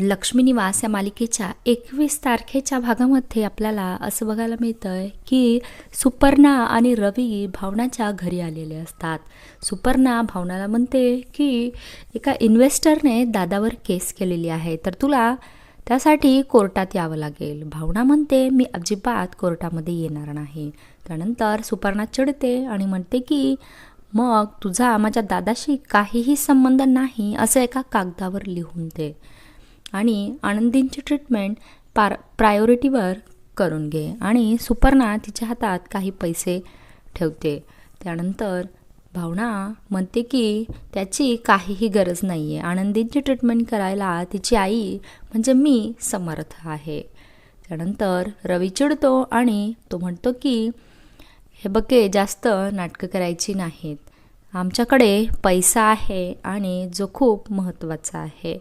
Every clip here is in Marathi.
लक्ष्मी निवास या मालिकेच्या एकवीस तारखेच्या भागामध्ये आपल्याला असं बघायला मिळतं की सुपर्णा आणि रवी भावनाच्या घरी आलेले असतात. सुपर्णा भावनाला म्हणते की एका इन्व्हेस्टरने दादावर केस केलेली आहे तर तुला त्यासाठी कोर्टात यावं लागेल. भावना म्हणते मी अजिबात कोर्टामध्ये येणार नाही. त्यानंतर सुपर्णा चिडते आणि म्हणते की मग तुझा माझ्या दादाशी काहीही संबंध नाही असं एका कागदावर लिहून दे. आणि आनंदींची ट्रीटमेंट पार प्रायोरिटीवर करून घे. आणि सुपर्णा तिच्या हातात काही पैसे ठेवते. त्यानंतर भावना म्हणते की त्याची काहीही गरज नाही आहे आनंदींची ट्रीटमेंट करायला तिची आई म्हणजे मी समर्थ आहे. त्यानंतर रवी चिडतो आणि तो म्हणतो की हे बघे जास्त नाटकं करायची नाहीत. आमच्याकडे पैसा आहे आणि जो खूप महत्त्वाचा आहे.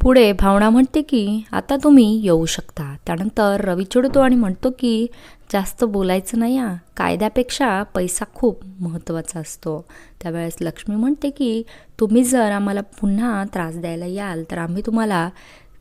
पुढे भावना म्हणते की आता तुम्ही येऊ शकता. त्यानंतर रवी चिडतो आणि म्हणतो की जास्त बोलायचं नाही या कायद्यापेक्षा पैसा खूप महत्त्वाचा असतो. त्यावेळेस लक्ष्मी म्हणते की तुम्ही जर आम्हाला पुन्हा त्रास द्यायला याल तर आम्ही तुम्हाला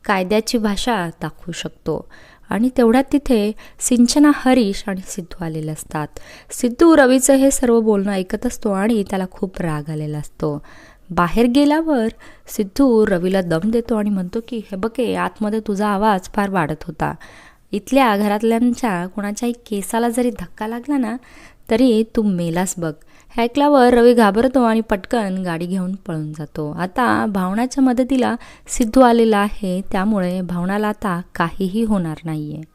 कायद्याची भाषा दाखवू शकतो. आणि तेवढ्यात तिथे सिंचना हरीश आणि सिद्धू आलेले असतात. सिद्धू रवीचं हे सर्व बोलणं ऐकत असतो आणि त्याला खूप राग आलेला असतो. बाहेर गेल्यावर सिद्धू रवीला दम देतो आणि म्हणतो की हे बघे आतमध्ये तुझा आवाज फार वाढत होता. इथल्या घरातल्यांच्या कोणाच्याही केसाला जरी धक्का लागला ना तरी तू मेलास बघ. हे ऐकल्यावर रवी घाबरतो आणि पटकन गाडी घेऊन पळून जातो. आता भावनाच्या मदतीला सिद्धू आलेला आहे त्यामुळे भावनाला आता काहीही होणार नाही आहे